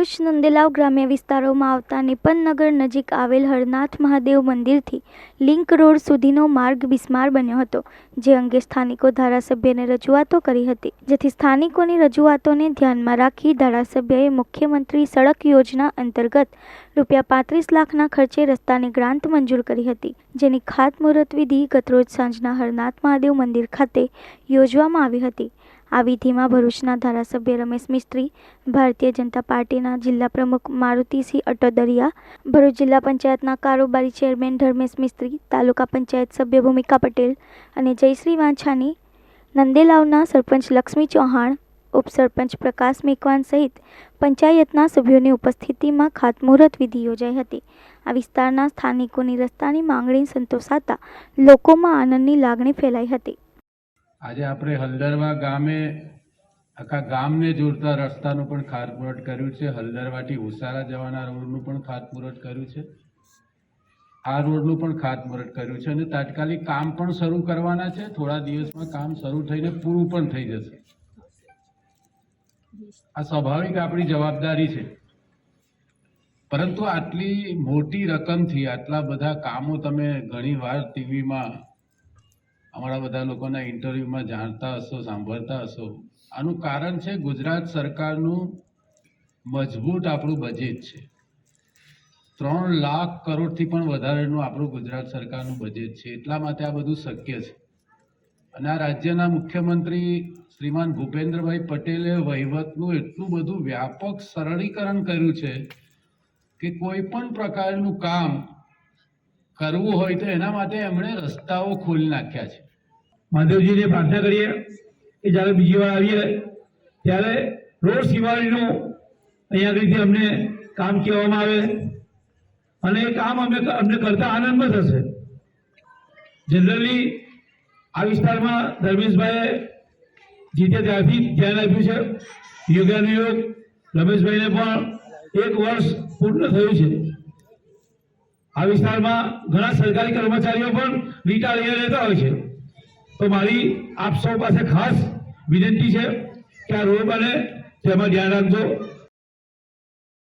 ભરૂચ નંદેલાવ ગ્રામ્ય વિસ્તારોમાં આવતા નિપનનગર નજીક આવેલ હરનાથ મહાદેવ મંદિરથી લિંક રોડ સુધીનો માર્ગ બિસ્માર બન્યો હતો, જે અંગે સ્થાનિકો ધારાસભ્યને રજૂઆતો કરી હતી. જેથી સ્થાનિકોની રજૂઆતોને ધ્યાનમાં રાખી ધારાસભ્યએ મુખ્યમંત્રી સડક યોજના અંતર્ગત રૂપિયા પાંત્રીસ લાખના ખર્ચે રસ્તાની ગ્રાન્ટ મંજૂર કરી હતી. જેની ખાતમુહૂર્ત વિધિ ગતરોજ સાંજના હરનાથ મહાદેવ મંદિર ખાતે યોજવામાં આવી હતી. આ વિધિમાં ભરૂચના ધારાસભ્ય રમેશ મિસ્ત્રી, ભારતીય જનતા પાર્ટીના જિલ્લા પ્રમુખ મારુતિસિંહ અટોદરિયા, ભરૂચ જિલ્લા પંચાયતના કારોબારી ચેરમેન ધર્મેશ મિસ્ત્રી, તાલુકા પંચાયત સભ્ય ભૂમિકા પટેલ અને જયશ્રી વાંછાની, નંદેલાવના સરપંચ લક્ષ્મી ચૌહાણ, ઉપસરપંચ પ્રકાશ મેકવાન સહિત પંચાયતના સભ્યોની ઉપસ્થિતિમાં ખાતમુહૂર્ત વિધિ યોજાઈ હતી. આ વિસ્તારના સ્થાનિકોની રસ્તાની માંગણી સંતોષાતા લોકોમાં આનંદની લાગણી ફેલાઈ હતી. આજે આપણે હલદરવા ગામે, આખા ગામને જોડતા રસ્તાનું પણ ખાતમુહૂર્ત કર્યું છે. હલદરવાથી ઉસારા જવાના રોડનું પણ ખાતમુહૂર્ત કર્યું છે. આ રોડનું પણ ખાતમુહૂર્ત કર્યું છે અને તાત્કાલિક કામ પણ શરૂ કરવાના છે. થોડા દિવસમાં કામ શરૂ થઈને પૂરું પણ થઈ જશે. આ સ્વાભાવિક આપણી જવાબદારી છે. પરંતુ આટલી મોટી રકમથી આટલા બધા કામો તમે ઘણી વાર ટીવીમાં અમારા બધા લોકોના ઇન્ટરવ્યૂમાં જાણતા હશો, સાંભળતા હશો. આનું કારણ છે ગુજરાત સરકારનું મજબૂત આપણું બજેટ છે. ત્રણ લાખ કરોડથી પણ વધારેનું આપણું ગુજરાત સરકારનું બજેટ છે. એટલા માટે આ બધું શક્ય છે. અને આ રાજ્યના મુખ્યમંત્રી શ્રીમાન ભૂપેન્દ્રભાઈ પટેલે વહીવટનું એટલું બધું વ્યાપક સરળીકરણ કર્યું છે કે કોઈ પણ પ્રકારનું કામ કરવું હોય તો એના માટે એમણે રસ્તાઓ ખોલી નાખ્યા છે. મહાદેવજીને પ્રાર્થના કરીએ કે જ્યારે બીજી વાર આવીએ, ત્યારે રોડ શિવાળીનું અહીંયા આગળથી અમને કામ કહેવામાં આવે અને એ કામ અમે અમને કરતા આનંદમાં થશે. જનરલી આ વિસ્તારમાં ધર્મેશભાઈએ જીતે ત્યારથી ધ્યાન આપ્યું છે. યોગાનુયોગ રમેશભાઈને પણ એક વર્ષ પૂર્ણ થયું છે. આ વિસ્તારમાં ઘણા સરકારી કર્મચારીઓ પણ રિટાયર રહેતા હોય છે. તો મારી આપ સૌ પાસે ખાસ વિનંતી છે કે આ રોડ બને, તેમાં ધ્યાન રાખજો.